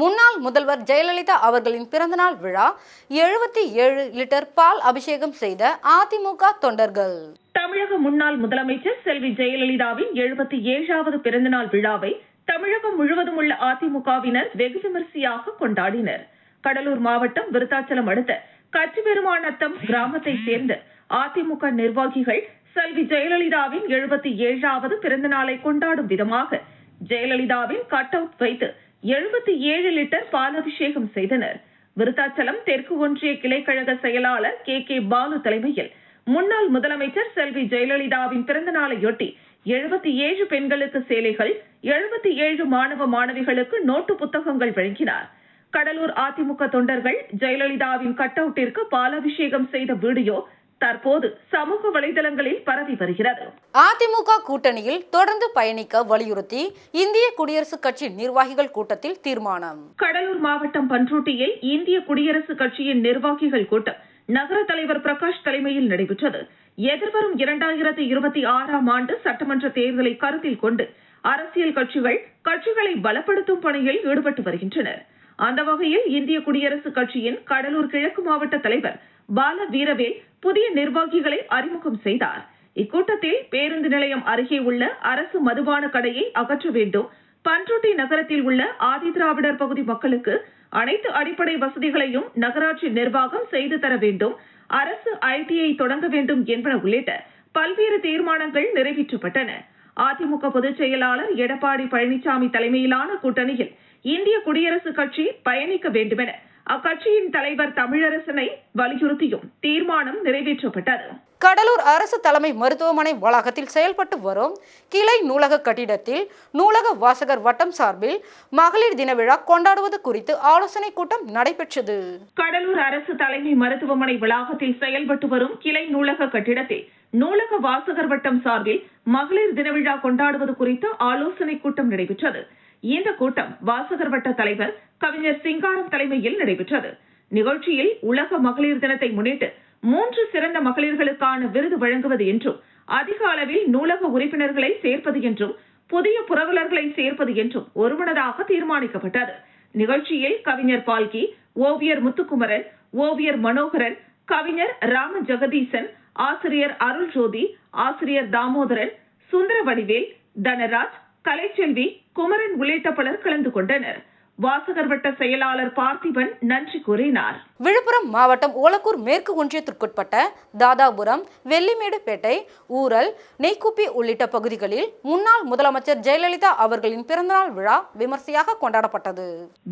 முன்னாள் முதல்வர் ஜெயலலிதா அவர்களின் பிறந்தநாள் விழா எழுபத்தி ஏழு லிட்டர் பால் அபிஷேகம் செய்த அதிமுக தொண்டர்கள். தமிழக முன்னாள் முதலமைச்சர் செல்வி ஜெயலலிதாவின் எழுபத்தி ஏழாவது பிறந்தநாள் விழாவை தமிழகம் முழுவதும் உள்ள அதிமுகவினர் வெகு விமரிசையாக கொண்டாடினர். கடலூர் மாவட்டம் விருத்தாச்சலம் அடுத்த கச்சிபெருமாநத்தம் கிராமத்தை சேர்ந்த அதிமுக நிர்வாகிகள் செல்வி ஜெயலலிதாவின் எழுபத்தி ஏழாவது பிறந்த நாளை கொண்டாடும் விதமாக ஜெயலலிதாவின் கட் அவுட் வைத்து எழுபத்தி ஏழு லிட்டர் பாலபிஷேகம் செய்தனர். விருத்தாச்சலம் தெற்கு ஒன்றிய கிளைக்கழக செயலாளர் கே கே பாலு தலைமையில் முன்னாள் முதலமைச்சர் செல்வி ஜெயலலிதாவின் பிறந்த நாளையொட்டி எழுபத்தி ஏழு பெண்களுக்கு சேலைகள் எழுபத்தி ஏழு மாணவ மாணவிகளுக்கு நோட்டு புத்தகங்கள் வழங்கினார். கடலூர் அதிமுக தொண்டர்கள் ஜெயலலிதாவின் கட் அவுட்டிற்கு பாலாபிஷேகம் செய்த வீடியோ தற்போது சமூக வலைதளங்களில் பரவி வருகிறது. அதிமுக கூட்டணியில் தொடர்ந்து பயணிக்க வலியுறுத்தி இந்திய குடியரசுக் கட்சி நிர்வாகிகள் கூட்டத்தில் தீர்மானம். கடலூர் மாவட்டம் பன்ருட்டியில் இந்திய குடியரசுக் கட்சியின் நிர்வாகிகள் கூட்டம் நகர தலைவர் பிரகாஷ் தலைமையில் நடைபெற்றது. எதிர்வரும் இரண்டாயிரத்தி இருபத்தி ஆறாம் ஆண்டு சட்டமன்ற தேர்தலை கருத்தில் கொண்டு அரசியல் கட்சிகள் கட்சிகளை பலப்படுத்தும் பணியில் ஈடுபட்டு வருகின்றனர். அந்த வகையில் இந்திய குடியரசுக் கட்சியின் கடலூர் கிழக்கு மாவட்ட தலைவர் பால வீரவேல் புதிய நிர்வாகிகளை அறிமுகம் செய்தார். இக்கூட்டத்தில் பேருந்து நிலையம் அருகே உள்ள அரசு மதுபான கடையை அகற்ற வேண்டும். பன்ருட்டி நகரத்தில் உள்ள ஆதி திராவிடர் பகுதி மக்களுக்கு அனைத்து அடிப்படை வசதிகளையும் நகராட்சி நிர்வாகம் செய்து தர வேண்டும். அரசு ஐடிஐ தொடங்க வேண்டும் என்பன உள்ளிட்ட பல்வேறு தீர்மானங்கள் நிறைவேற்றப்பட்டன. அதிமுக பொதுச் செயலாளர் எடப்பாடி பழனிசாமி தலைமையிலான கூட்டணியில் இந்திய குடியரசுக் கட்சி பயணிக்க வேண்டுமென அக்கட்சியின் தலைவர் தமிழரசனை வலியுறுத்தியும் தீர்மானம் நிறைவேற்றப்பட்டது. கடலூர் அரசு தலைமை மருத்துவமனை வளாகத்தில் செயல்பட்டு வரும் கிளை நூலக கட்டிடத்தில் நூலக வாசகர் வட்டம் சார்பில் மகளிர் தின விழா கொண்டாடுவது குறித்து ஆலோசனை கூட்டம் நடைபெற்றது. கடலூர் அரசு தலைமை மருத்துவமனை வளாகத்தில் செயல்பட்டு வரும் கிளை நூலக கட்டிடத்தில் நூலக வாசகர் வட்டம் சார்பில் மகளிர் தின விழா கொண்டாடுவது குறித்து ஆலோசனை கூட்டம் நடைபெற்றது. இந்த கூட்டம் வாசகர் வட்ட தலைவர் கவிஞர் சிங்காரம் தலைமையில் நடைபெற்றது. நிகழ்ச்சியில் உலக மகளிர் தினத்தை முன்னிட்டு மூன்று சிறந்த மகளிர்களுக்கான விருது வழங்குவது என்றும் அதிக அளவில் நூலக உறுப்பினர்களை சேர்ப்பது என்றும் புதிய புரவலர்களை சேர்ப்பது என்றும் ஒருமனதாக தீர்மானிக்கப்பட்டது. நிகழ்ச்சியில் கவிஞர் பால்கி ஓவியர் முத்துக்குமரன் ஓவியர் மனோகரன் கவிஞர் ராம ஜெகதீசன் ஆசிரியர் அருள் ஜோதி ஆசிரியர் தாமோதரன் சுந்தர வடிவேல் தனராஜ் கலைச்செல்வி குமரன் உள்ளிட்ட பலர் கலந்து கொண்டனர். வாசகர் வட்ட செயலாளர் பார்த்திபன் நன்றி கூறினார். விழுப்புரம் மாவட்டம் ஓலக்கூர் மேற்கு ஒன்றியத்திற்குட்பட்ட தாதாபுரம் வெள்ளிமேடுபேட்டை ஊரல் நெய்க்குப்பி உள்ளிட்ட பகுதிகளில் முன்னாள் முதலமைச்சர் ஜெயலலிதா அவர்களின் பிறந்தநாள் விழா விமர்சையாக கொண்டாடப்பட்டது.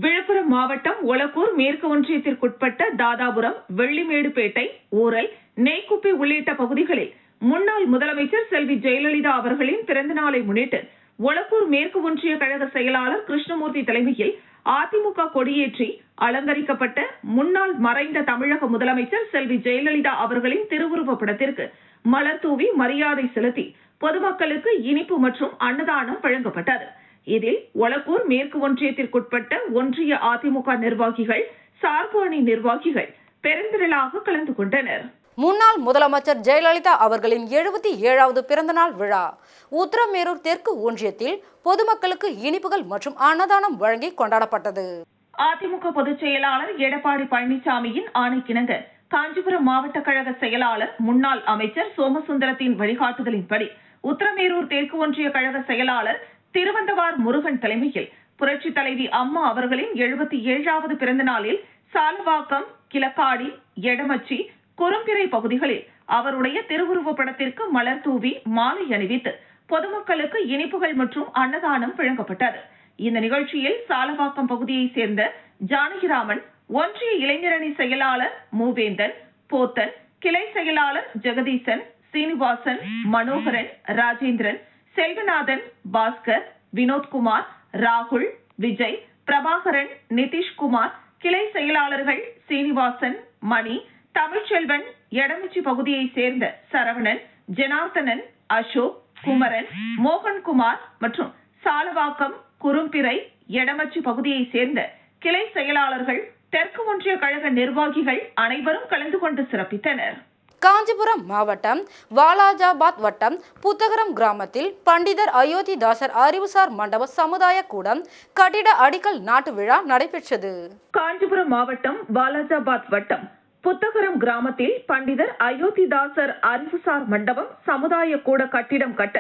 விழுப்புரம் மாவட்டம் ஒலக்கூர் மேற்கு ஒன்றியத்திற்குட்பட்ட தாதாபுரம் வெள்ளிமேடுபேட்டை ஊரல் நெய்க்குப்பி உள்ளிட்ட பகுதிகளில் முன்னாள் முதலமைச்சர் செல்வி ஜெயலலிதா அவர்களின் பிறந்த நாளை முன்னிட்டு ஒலக்கூர் மேற்கு ஒன்றிய கழக செயலாளர் கிருஷ்ணமூர்த்தி தலைமையில் அதிமுக கொடியேற்றி அலங்கரிக்கப்பட்ட முன்னாள் மறைந்த தமிழக முதலமைச்சர் செல்வி ஜெயலலிதா அவர்களின் திருவுருவப் படத்திற்கு மலர் தூவி மரியாதை செலுத்தி பொதுமக்களுக்கு இனிப்பு மற்றும் அன்னதானம் வழங்கப்பட்டது. இதில் ஒலக்கூர் மேற்கு ஒன்றியத்திற்குட்பட்ட ஒன்றிய அதிமுக நிர்வாகிகள் சார்பு அணி நிர்வாகிகள் பெருந்திரளாக கலந்து கொண்டனர். முன்னாள் முதலமைச்சர் ஜெயலலிதா அவர்களின் எழுபத்தி ஏழாவது பிறந்தநாள் விழா. உத்தரமேரூர் தெற்கு ஒன்றியத்தில் பொதுமக்களுக்கு இனிப்புகள் மற்றும் அன்னதானம் வழங்கி கொண்டாடப்பட்டது. அதிமுக பொதுச் செயலாளர் எடப்பாடி பழனிசாமியின் ஆணைக்கிணங்க காஞ்சிபுரம் மாவட்ட கழக செயலாளர் முன்னாள் அமைச்சர் சோமசுந்தரத்தின் வழிகாட்டுதலின்படி உத்தரமேரூர் தெற்கு ஒன்றிய கழக செயலாளர் திருவந்தவார் முருகன் தலைமையில் புரட்சி தலைவி அம்மா அவர்களின் எழுபத்தி ஏழாவது பிறந்த நாளில் சாலவாக்கம் கிளக்காடி எடமச்சி குறும்பிறை பகுதிகளில் அவருடைய திருவுருவப் படத்திற்கு மலர் தூவி மாலை அணிவித்து பொதுமக்களுக்கு இனிப்புகள் மற்றும் அன்னதானம் வழங்கப்பட்டது. இந்த நிகழ்ச்சியில் சாலவாக்கம் பகுதியைச் சேர்ந்த ஜானகிராமன் ஒன்றிய இளைஞரணி செயலாளர் மூவேந்தன் போத்தன் கிளை செயலாளர் ஜெகதீசன் சீனிவாசன் மனோகரன் ராஜேந்திரன் செல்வநாதன் பாஸ்கர் வினோத்குமார் ராகுல் விஜய் பிரபாகரன் நிதிஷ்குமார் கிளை செயலாளர்கள் சீனிவாசன் மணி தமிழ்ச்செல்வன் எடமிச்சி பகுதியைச் சேர்ந்த சரவணன் ஜனார்த்தனன் அசோக் குமரன் மோகன்குமார் மற்றும் சாலவாக்கம் குறும்பிறை எடமச்சி பகுதியைச் சேர்ந்த கிளை செயலாளர்கள் தெற்கு ஒன்றிய கழக நிர்வாகிகள் அனைவரும் கலந்து கொண்டு சிறப்பித்தனர். காஞ்சிபுரம் மாவட்டம் வாலாஜாபாத் வட்டம் புத்தகரம் கிராமத்தில் பண்டிதர் அயோத்திதாசர் அறிவுசார் மண்டப சமுதாய கூடம் கட்டிட அடிக்கல் நாட்டு விழா நடைபெற்றது. காஞ்சிபுரம் மாவட்டம் வாலாஜாபாத் வட்டம் புத்தகரம் கிராமத்தில் பண்டிதர் அயோத்திதாசர் அறிவுசார் மண்டபம் சமுதாய கூட கட்டிடம் கட்ட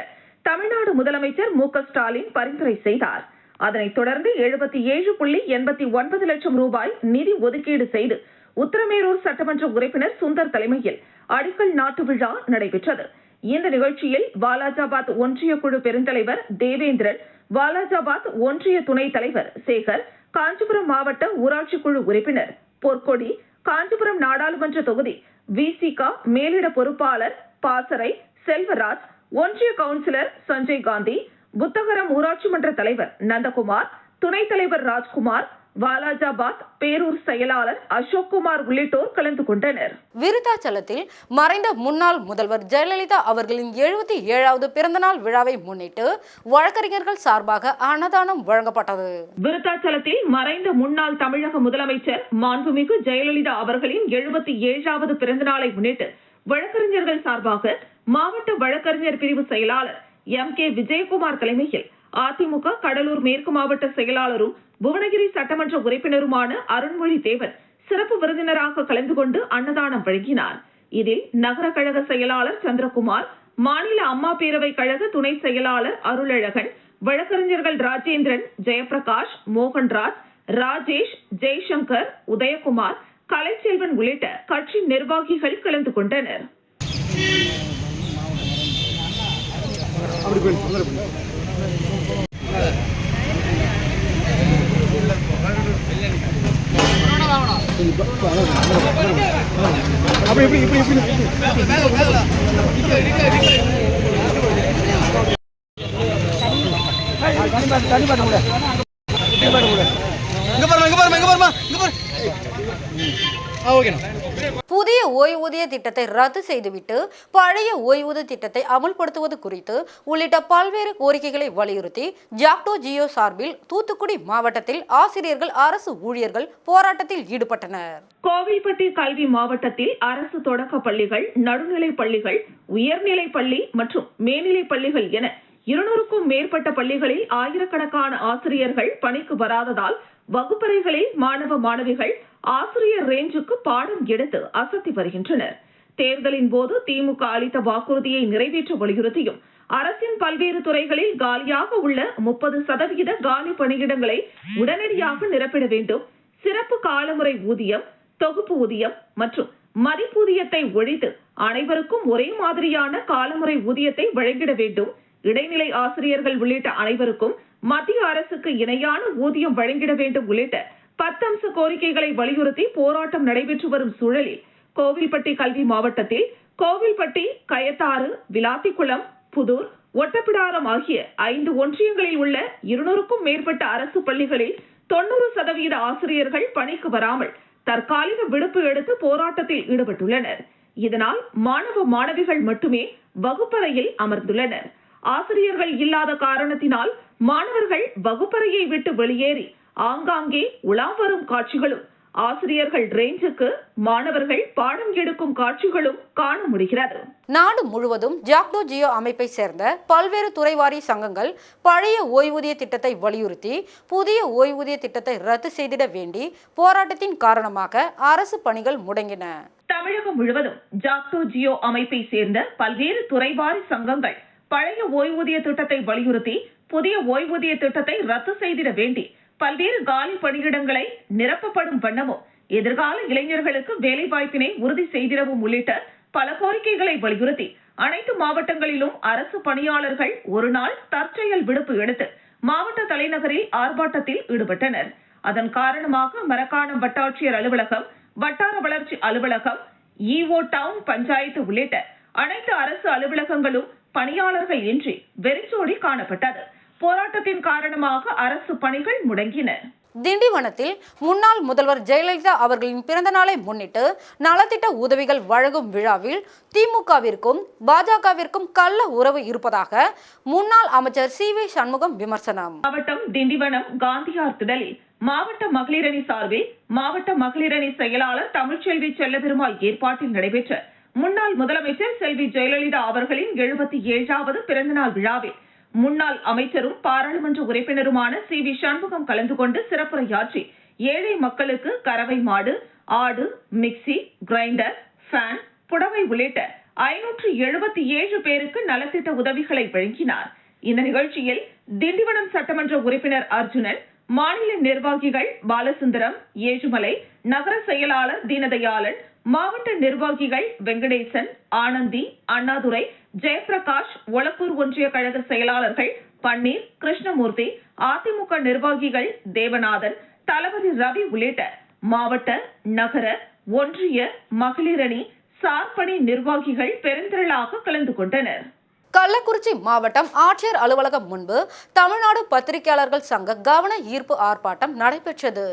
தமிழ்நாடு முதலமைச்சர் மு ஸ்டாலின் பரிந்துரை செய்தார். அதனைத் தொடர்ந்து எழுபத்தி ஏழு புள்ளி எண்பத்தி ஒன்பது லட்சம் ரூபாய் நிதி ஒதுக்கீடு செய்து உத்தரமேரூர் சட்டமன்ற உறுப்பினர் சுந்தர் தலைமையில் அடிக்கல் நாட்டு விழா நடைபெற்றது. இந்த நிகழ்ச்சியில் வாலாஜாபாத் ஒன்றிய குழு பெருந்தலைவர் தேவேந்திரன் வாலாஜாபாத் ஒன்றிய துணைத் தலைவர் சேகர் காஞ்சிபுரம் மாவட்ட ஊராட்சி குழு உறுப்பினர் பொற்கொடி காஞ்சிபுரம் நாடாளுமன்ற தொகுதி விசிகா மேலிட பொறுப்பாளர் பாசறை செல்வராஜ் ஒன்றிய கவுன்சிலர் சஞ்சய் காந்தி புத்தகரம் ஊராட்சி மன்ற தலைவர் நந்தகுமார் துணைத் தலைவர் ராஜ்குமார் வாலாஜாபாத் பேரூர் செயலாளர் அசோக்குமார் உள்ளிட்டோர் கலந்து கொண்டனர். விருத்தாச்சலத்தில் மறைந்த முன்னாள் முதல்வர் ஜெயலலிதா அவர்களின் எழுபத்தி ஏழாவது பிறந்தநாள் விழாவை முன்னிட்டு வழக்கறிஞர்கள் சார்பாக அன்னதானம் வழங்கப்பட்டது. விருத்தாச்சலத்தில் மறைந்த முன்னாள் தமிழக முதலமைச்சர் மாண்புமிகு ஜெயலலிதா அவர்களின் எழுபத்தி ஏழாவது பிறந்த நாளை முன்னிட்டு வழக்கறிஞர்கள் சார்பாக மாவட்ட வழக்கறிஞர் பிரிவு செயலாளர் எம் கே விஜயகுமார் தலைமையில் அதிமுக கடலூர் மேற்கு மாவட்ட செயலாளரும் புவனகிரி சட்டமன்ற உறுப்பினருமான அருண்மொழி தேவன் சிறப்பு விருந்தினராக கலந்து கொண்டு அன்னதானம் வழங்கினார். இதில் நகர கழக செயலாளர் சந்திரகுமார் மாநில அம்மா பேரவை கழக துணை செயலாளர் அருளழகன் வழக்கறிஞர்கள் ராஜேந்திரன் ஜெயபிரகாஷ் மோகன்ராஜ் ராஜேஷ் ஜெய்சங்கர் உதயகுமார் கலைச்செல்வன் உள்ளிட்ட கட்சி நிர்வாகிகள் கலந்து கொண்டனர் அப்படி போய் தொந்தரவு பண்ணு. கொஞ்சம் ப- ப- அதான், அதான், அதான், அதான். அப்படி இப்படி இப்படி இப்படி தனி பாட்டு கூட தனி பாட்டு கூட இங்க பாருமா இங்க பாருமா இங்க பாருமா இங்க பாரு. புதிய ஓய்வூதிய திட்டத்தை ரத்து செய்துவிட்டு பழைய ஓய்வூதிய திட்டத்தை அமல்படுத்துவது குறித்து உள்ளிட்ட பல்வேறு கோரிக்கைகளை வலியுறுத்தி ஜாக்டோ ஜியோ சார்பில் தூத்துக்குடி மாவட்டத்தில் ஆசிரியர்கள் அரசு ஊழியர்கள் போராட்டத்தில் ஈடுபட்டனர். கோவில்பட்டி கல்வி மாவட்டத்தில் அரசு தொடக்க பள்ளிகள் நடுநிலைப் பள்ளிகள் உயர்நிலைப் பள்ளி மற்றும் மேல்நிலைப் பள்ளிகள் என இருநூறுக்கும் மேற்பட்ட பள்ளிகளில் ஆயிரக்கணக்கான ஆசிரியர்கள் பணிக்கு வராததால் வகுப்பறைகளில் மாணவ மாணவிகள் ஆசிரியர் ரேஞ்சுக்கு பாடம் எடுத்து அசத்தி வருகின்றனர். தேர்தலின் போது திமுக அளித்த வாக்குறுதியை நிறைவேற்ற வலியுறுத்தியும் அரசின் பல்வேறு துறைகளில் காலியாக உள்ள முப்பது சதவிகித காலி பணியிடங்களை உடனடியாக நிரப்பிட வேண்டும். சிறப்பு காலமுறை ஊதியம் தொகுப்பு ஊதியம் மற்றும் மதிப்பூதியத்தை ஒழித்து அனைவருக்கும் ஒரே மாதிரியான காலமுறை ஊதியத்தை வழங்கிட வேண்டும். இடைநிலை ஆசிரியர்கள் உள்ளிட்ட அனைவருக்கும் மத்திய அரசுக்கு இணையான ஊதியம் வழங்கிட வேண்டும் உள்ளிட்ட பத்தம்ச கோரிக்கைகளை வலியுறுத்தி போராட்டம் நடைபெற்று வரும் சூழலில் கோவில்பட்டி கல்வி மாவட்டத்தில் கோவில்பட்டி கயத்தாறு விளாத்திக்குளம் புதூர் ஒட்டப்பிடாரம் ஆகிய ஐந்து ஒன்றியங்களில் உள்ள இருநூறுக்கும் மேற்பட்ட அரசு பள்ளிகளில் தொண்ணூறு சதவீத ஆசிரியர்கள் பணிக்கு வராமல் தற்காலிக விடுப்பு எடுத்து போராட்டத்தில் ஈடுபட்டுள்ளனர். இதனால் மாணவ மாணவிகள் மட்டுமே வகுப்பறையில் அமர்ந்துள்ளனர். ஆசிரியர்கள் இல்லாத காரணத்தினால் மாணவர்கள் வகுப்பறையை விட்டு வெளியேறி ஆங்காங்கே உலா வரும் காட்சிகளும் ஆசிரியர்கள் ரேஞ்சுக்கு மாணவர்கள் பாடம் எடுக்கும் காட்சிகளும் காண முடிகிறது. நாடு முழுவதும் ஜாக்டோ ஜியோ அமைப்பை சேர்ந்த பல்வேறு துறைவாரி சங்கங்கள் பழைய ஓய்வூதிய திட்டத்தை வலியுறுத்தி புதிய ஓய்வூதிய திட்டத்தை ரத்து செய்திட வேண்டி போராட்டத்தின் காரணமாக அரசு பணிகள் முடங்கின. தமிழகம் முழுவதும் ஜாக்டோ ஜியோ அமைப்பை சேர்ந்த பல்வேறு துறைவாரி சங்கங்கள் பழைய ஓய்வூதிய திட்டத்தை வலியுறுத்தி புதிய ஓய்வூதிய திட்டத்தை ரத்து செய்திட வேண்டி பல்வேறு காலி பணியிடங்களை நிரப்பப்படும் வண்ணமும் எதிர்கால இளைஞர்களுக்கு வேலை வாய்ப்பினை உறுதி செய்திடவும் உள்ளிட்ட பல கோரிக்கைகளை வலியுறுத்தி அனைத்து மாவட்டங்களிலும் அரசு பணியாளர்கள் ஒரு நாள் தற்செயல் விடுப்பு எடுத்து மாவட்ட தலைநகரில் ஆர்ப்பாட்டத்தில் ஈடுபட்டனர். அதன் காரணமாக மரக்காணம் வட்டாட்சியர் அலுவலகம் வட்டார வளர்ச்சி அலுவலகம் இஓ டவுன் பஞ்சாயத்து உள்ளிட்ட அனைத்து அரசு அலுவலகங்களும் பணியாளர்கள் இன்றி வெறிச்சோடி காணப்பட்டது. போராட்டத்தின் காரணமாக அரசு பணிகள் முடங்கின. திண்டிவனத்தில் முன்னாள் முதல்வர் ஜெயலலிதா அவர்களின் பிறந்த நாளை முன்னிட்டு நலத்திட்ட உதவிகள் வழங்கும் விழாவில் திமுகவிற்கும் பாஜகவிற்கும் கள்ள உறவு இருப்பதாக முன்னாள் அமைச்சர் சி வி சண்முகம் விமர்சனம். மாவட்டம் திண்டிவனம் காந்தியார் திடலில் மாவட்ட மகளிரணி சார்பில் மாவட்ட மகளிரணி செயலாளர் தமிழ்ச்செல்வி செல்லபெருமாள் ஏற்பாட்டில் நடைபெற்ற முன்னாள் முதலமைச்சர் செல்வி ஜெயலலிதா அவர்களின் எழுபத்தி ஏழாவது பிறந்தநாள் விழாவில் முன்னாள் அமைச்சரும் பாராளுமன்ற உறுப்பினருமான சி வி சண்முகம் கலந்து கொண்டு சிறப்புரையாற்றி ஏழை மக்களுக்கு கறவை மாடு ஆடு மிக்சி கிரைண்டர் ஃபேன் புடவை உள்ளிட்ட ஐநூற்று எழுபத்தி ஏழு பேருக்கு நலத்திட்ட உதவிகளை வழங்கினார். இந்த நிகழ்ச்சியில் திண்டிவனம் சட்டமன்ற உறுப்பினர் அர்ஜுனன் மாநில நிர்வாகிகள் பாலசுந்தரம் ஏழுமலை நகர செயலாளர் தீனதயாளன் மாவட்ட நிர்வாகிகள் வெங்கடேசன் ஆனந்தி அண்ணாதுரை ஜெயபிரகாஷ் ஒளப்பூர் ஒன்றிய கழக செயலாளர்கள் பன்னீர் கிருஷ்ணமூர்த்தி அதிமுக நிர்வாகிகள் தேவநாதன் தளபதி ரவி உள்ளிட்ட மாவட்ட நகர ஒன்றிய மகளிரணி சார்பணி நிர்வாகிகள் பெருந்திரளாக கலந்து கொண்டனர். கள்ளக்குறிச்சி மாவட்டம் ஆட்சியர் அலுவலகம் முன்பு தமிழ்நாடு பத்திரிகையாளர்கள் சங்க கவன ஈர்ப்பு ஆர்ப்பாட்டம் நடைபெற்றது.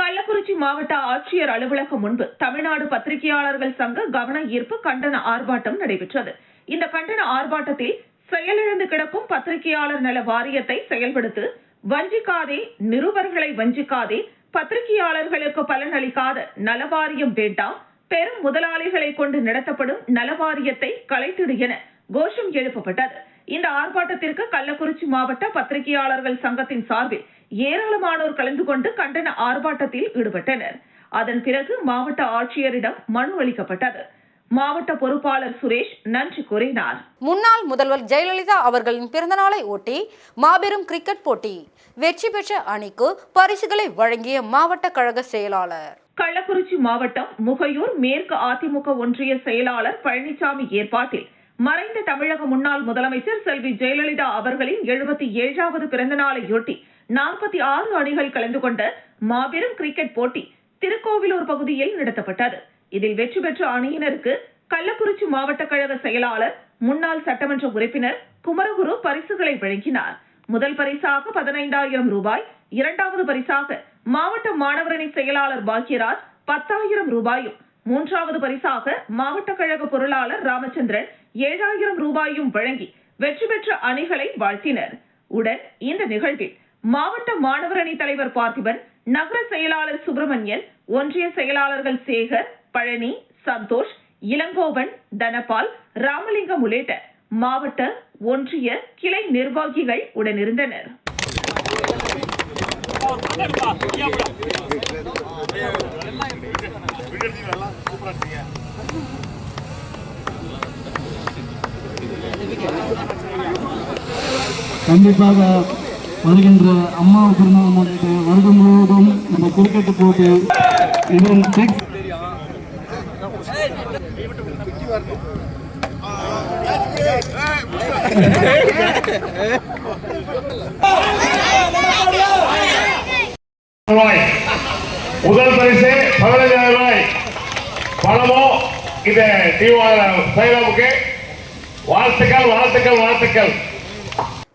கள்ளக்குறிச்சி மாவட்ட ஆட்சியர் அலுவலகம் முன்பு தமிழ்நாடு பத்திரிகையாளர்கள் சங்க கவன ஈர்ப்பு கண்டன ஆர்ப்பாட்டம் நடைபெற்றது. இந்த கண்டன ஆர்ப்பாட்டத்தில் செயலிழந்து கிடக்கும் பத்திரிகையாளர் நல வாரியத்தை செயல்படுத்து வஞ்சிக்காதே நிருபர்களை வஞ்சிக்காதே பத்திரிகையாளர்களுக்கு பலன் அளிக்காத நலவாரியம் வேண்டாம் பெரும் முதலாளிகளை கொண்டு நடத்தப்படும் நலவாரியத்தை கலைத்திடு என கோஷம் எழுப்பப்பட்டது. இந்த ஆர்ப்பாட்டத்திற்கு கள்ளக்குறிச்சி மாவட்ட பத்திரிகையாளர்கள் சங்கத்தின் சார்பில் ஏராளமானோர் கலந்து கொண்டு கண்டன ஆர்ப்பாட்டத்தில் ஈடுபட்டனர். அதன் பிறகு மாவட்ட ஆட்சியரிடம் மனு அளிக்கப்பட்டது. மாவட்ட பொறுப்பாளர் சுரேஷ் நன்றி கூறினார். முன்னாள் முதல்வர் ஜெயலலிதா அவர்களின் பிறந்தநாளை ஒட்டி மாபெரும் கிரிக்கெட் போட்டி வெற்றி பெற்ற அணிக்கு பரிசுகளை வழங்கிய மாவட்ட கழக செயலாளர். கள்ளக்குறிச்சி மாவட்டம் முகையூர் மேற்கு அதிமுக ஒன்றிய செயலாளர் பழனிசாமி ஏற்பாட்டில் மறைந்த தமிழக முன்னாள் முதலமைச்சர் செல்வி ஜெயலலிதா அவர்களின் எழுபத்தி ஏழாவது பிறந்த நாளையொட்டி நாற்பத்தி ஆறு அணிகள் கலந்து கொண்ட மாபெரும் கிரிக்கெட் போட்டி திருக்கோவிலூர் பகுதியில் நடத்தப்பட்டது. இதில் வெற்றி பெற்ற அணியினருக்கு கள்ளக்குறிச்சி மாவட்ட கழக செயலாளர் முன்னாள் சட்டமன்ற உறுப்பினர் குமரகுரு பரிசுகளை வழங்கினார். முதல் பரிசாக பதினைந்தாயிரம் ரூபாய் இரண்டாவது பரிசாக மாவட்ட மாணவரணி செயலாளர் பாக்யராஜ் பத்தாயிரம் ரூபாயும் மூன்றாவது பரிசாக மாவட்ட கழக பொருளாளர் ராமச்சந்திரன் ஏழாயிரம் ரூபாயும் வழங்கி வெற்றி பெற்ற அணிகளை வாழ்த்தினர். உடன் இந்த நிகழ்வில் மாவட்ட மாணவரணி தலைவர் பார்த்திபன் நகர செயலாளர் சுப்பிரமணியன் ஒன்றிய செயலாளர்கள் சேகர் பழனி சந்தோஷ் இளங்கோவன் தனபால் ராமலிங்கம் உள்ளிட்ட மாவட்ட ஒன்றிய கிளை நிர்வாகிகள் உடனிருந்தனர் கண்டிப்பாக வருகின்ற அம்மா பிறந்தநாள் முன்னிட்டு வருடம் முழுவதும் இந்த கிரிக்கெட் போட்டி இதன் சிக்ஸ் ரூபாய் முதல் பரிசு பணமோ இந்த சைலாமுக்கு வாழ்த்துக்கள் வாழ்த்துக்கள் வாழ்த்துக்கள்.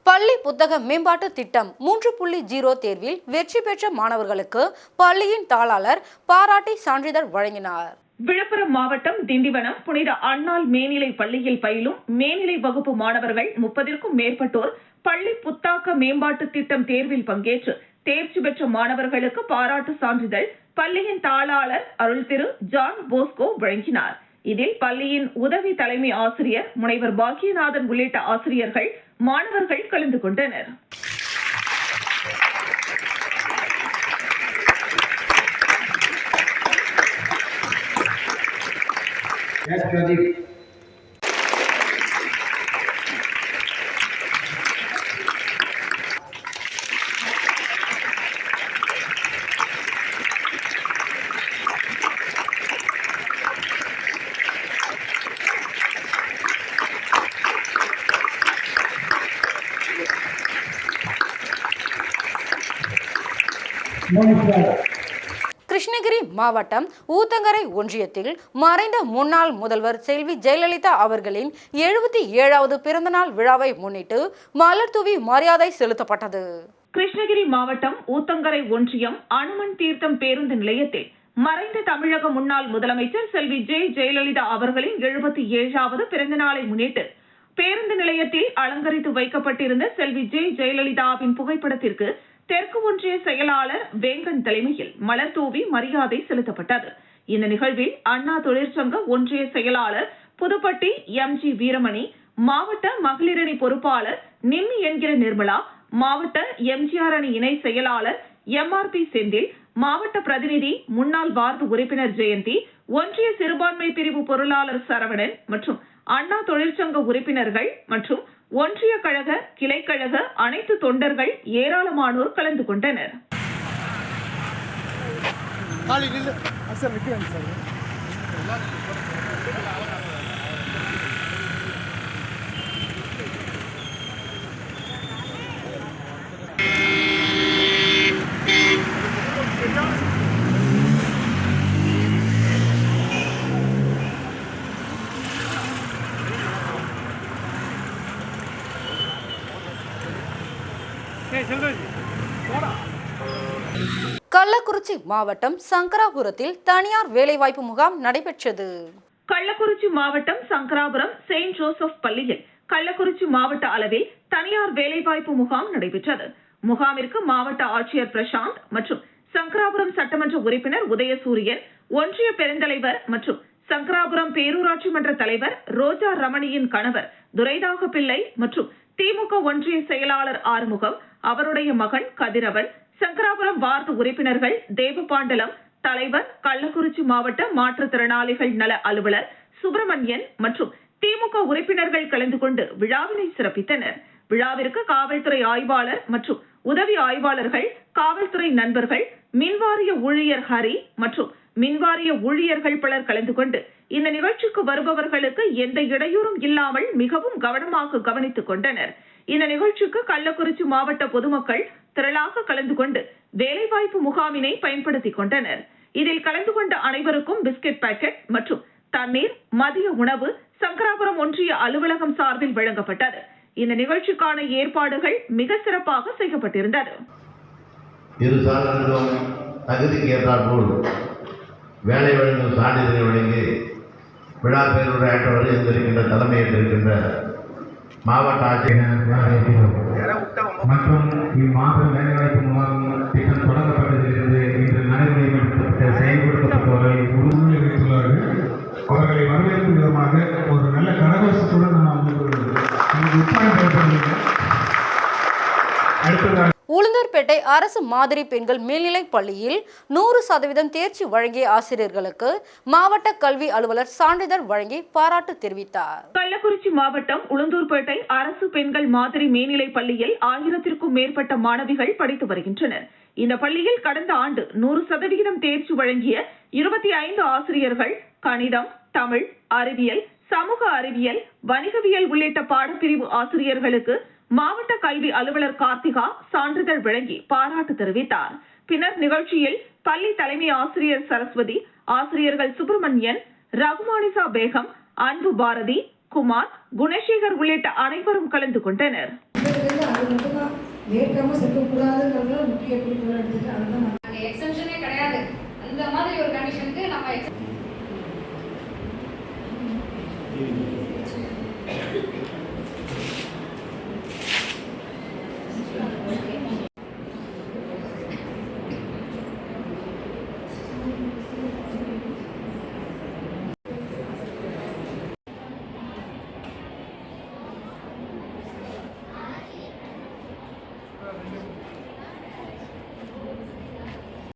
பள்ளி புத்தக மேம்பாட்டு திட்டம் மூன்று புள்ளி ஜீரோ தேர்வில் வெற்றி பெற்ற மாணவர்களுக்கு பள்ளியின் தாளாளர் பாராட்டி சான்றிதழ் வழங்கினார். விழுப்புரம் மாவட்டம் திண்டிவனம் புனித அண்ணாள் மேல்நிலை பள்ளியில் பயிலும் மேல்நிலை வகுப்பு மாணவர்கள் முப்பதிற்கும் மேற்பட்டோர் பள்ளி புத்தாக்க மேம்பாட்டு திட்டம் தேர்வில் பங்கேற்று தேர்ச்சி பெற்ற மாணவர்களுக்கு பாராட்டு சான்றிதழ் பள்ளியின் தாளாளர் அருள் திரு ஜான் போஸ்கோ வழங்கினார். இதில் பள்ளியின் உதவி தலைமை ஆசிரியர் முனைவர் பாக்கியநாதன் உள்ளிட்ட ஆசிரியர்கள் மாணவர்கள் கலந்து கொண்டனர். கிருஷ்ணகிரி மாவட்டம் ஊத்தங்கரை ஒன்றியத்தில் மறைந்த முன்னாள் முதல்வர் செல்வி ஜெயலலிதா அவர்களின் எழுபத்தி ஏழாவது பிறந்தநாள் விழாவை முன்னிட்டு மலர் தூவி மரியாதை செலுத்தப்பட்டது. கிருஷ்ணகிரி மாவட்டம் ஊத்தங்கரை ஒன்றியம் அனுமன் தீர்த்தம் பேருந்து நிலையத்தில் மறைந்த தமிழக முன்னாள் முதலமைச்சர் செல்வி ஜெய் ஜெயலலிதா அவர்களின் எழுபத்தி ஏழாவது பிறந்த நாளை முன்னிட்டு பேருந்து நிலையத்தில் அலங்கரித்து வைக்கப்பட்டிருந்த செல்வி ஜெய் ஜெயலலிதாவின் புகைப்படத்திற்கு தெற்கு ஒன்றிய செயலாளர் வேங்கன் தலைமையில் மலர் தூவி மரியாதை செலுத்தப்பட்டது. இந்த நிகழ்வில் அண்ணா தொழிற்சங்க ஒன்றிய செயலாளர் புதுப்பட்டி எம் ஜி வீரமணி மாவட்ட மகளிரணி பொறுப்பாளர் நிம்மி என்கிற நிர்மலா மாவட்ட எம்ஜிஆர் அணி இணை செயலாளர் எம்ஆர்பி செந்தில் மாவட்ட பிரதிநிதி முன்னாள் வார்டு உறுப்பினர் ஜெயந்தி ஒன்றிய சிறுபான்மை பிரிவு பொருளாளர் சரவணன் மற்றும் அண்ணா தொழிற்சங்க உறுப்பினர்கள் மற்றும் ஒன்றிய கழக கிளைக்கழக அனைத்து தொண்டர்கள் ஏராளமானோர் கலந்து கொண்டனர். காலி நில்லு சார் நிற்கிறேன் சார். கள்ளக்குறிச்சி மாவட்டம் சங்கராபுரத்தில் தனியார் வேலைவாய்ப்பு முகாம் நடைபெற்றது. கள்ளக்குறிச்சி மாவட்டம் சங்கராபுரம் செயின்ட் ஜோசப் பள்ளியில் கள்ளக்குறிச்சி மாவட்ட அளவில் தனியார் வேலைவாய்ப்பு முகாம் நடைபெற்றது. முகாமிற்கு மாவட்ட ஆட்சியர் பிரசாந்த் மற்றும் சங்கராபுரம் சட்டமன்ற உறுப்பினர் உதயசூரியன் ஒன்றிய பெருந்தலைவர் மற்றும் சங்கராபுரம் பேரூராட்சி மன்ற தலைவர் ரோஜா ரமணியின் கணவர் துரைதாக பிள்ளை மற்றும் திமுக ஒன்றிய செயலாளர் ஆறுமுகம் அவருடைய மகன் கதிரவன் சங்கராபுரம் வார்டு உறுப்பினர்கள் தேவபாண்டலம் தலைவர் கள்ளக்குறிச்சி மாவட்ட மாற்றுத்திறனாளிகள் நல அலுவலர் சுப்பிரமணியன் மற்றும் திமுக உறுப்பினர்கள் கலந்து கொண்டு விழாவினை சிறப்பித்தனர். விழாவிற்கு காவல்துறை ஆய்வாளர் மற்றும் உதவி ஆய்வாளர்கள் காவல்துறை நண்பர்கள் மின்வாரிய ஊழியர் ஹரி மற்றும் மின்வாரிய ஊழியர்கள் பலர் கலந்து கொண்டு இந்த நிகழ்ச்சிக்கு வருபவர்களுக்கு எந்த இடையூறும் இல்லாமல் மிகவும் கவனமாக கவனித்துக் கொண்டனர். இந்த நிகழ்ச்சிக்கு கள்ளக்குறிச்சி மாவட்ட பொதுமக்கள் திரளாக கலந்து கொண்டு வேலைவாய்ப்பு முகாமினை பயன்படுத்திக் கொண்டனர். இதில் கலந்து கொண்ட அனைவருக்கும் பிஸ்கெட் பாக்கெட் மற்றும் தண்ணீர் மதிய உணவு சங்கராபுரம் ஒன்றிய அலுவலகம் சார்பில் வழங்கப்பட்டது. இந்த நிகழ்ச்சிக்கான ஏற்பாடுகள் மிக சிறப்பாக செய்யப்பட்டிருந்தது. இரு சாதனங்களும் தகுதிக்கு ஏற்றாற்போல் வேலை வழங்கும் சான்றிதழை வழங்கி விழா பேருரையாற்ற வருகின்ற தலைமையேற்றிருக்கின்ற மாவட்ட ஆட்சியர் மற்றும் இம்மாதம் வேலைவாய்ப்பு முகாம் திட்டம் தொடங்கப்பட்டதிலிருந்து இன்று நடைமுறைப்படுத்தப்பட்ட செயல்படுத்தப்பட்டவர்களை உறுதி வைத்துள்ளார்கள் அவர்களை வரவேற்கும் விதமாக ஒரு நல்ல கரகோஷத்துடன் நான் அவங்களுக்கு இங்கு அடுத்ததாக அரசு மாதிரி பெண்கள் மேல்நிலைப் பள்ளியில் நூறு சதவீதம் தேர்ச்சி வழங்கிய ஆசிரியர்களுக்கு மாவட்ட கல்வி அலுவலர் சான்றிதழ் வழங்கி பாராட்டு தெரிவித்தார். கள்ளக்குறிச்சி மாவட்டம் உளுந்தூர்பேட்டை அரசு பெண்கள் மாதிரி மேல்நிலைப் பள்ளியில் ஆயிரத்திற்கும் மேற்பட்ட மாணவிகள் படித்து வருகின்றனர். இந்த பள்ளியில் கடந்த ஆண்டு நூறு சதவிகிதம் தேர்ச்சி வழங்கிய இருபத்தி ஐந்து ஆசிரியர்கள் கணிதம் தமிழ் அறிவியல் சமூக அறிவியல் வணிகவியல் உள்ளிட்ட பாடப்பிரிவு ஆசிரியர்களுக்கு மாவட்ட கல்வி அலுவலர் கார்த்திகா சான்றிதழ் வழங்கி பாராட்டு தெரிவித்தார். பின்னர் நிகழ்ச்சியில் பள்ளி தலைமை ஆசிரியர் சரஸ்வதி ஆசிரியர்கள் சுப்பிரமணியன் ரகுமானிசா பேகம் அன்பு பாரதி குமார் குணசேகர் உள்ளிட்ட அனைவரும் கலந்து கொண்டனர். அந்த மாதிரி ஒரு கண்டிஷனுக்கு நம்ம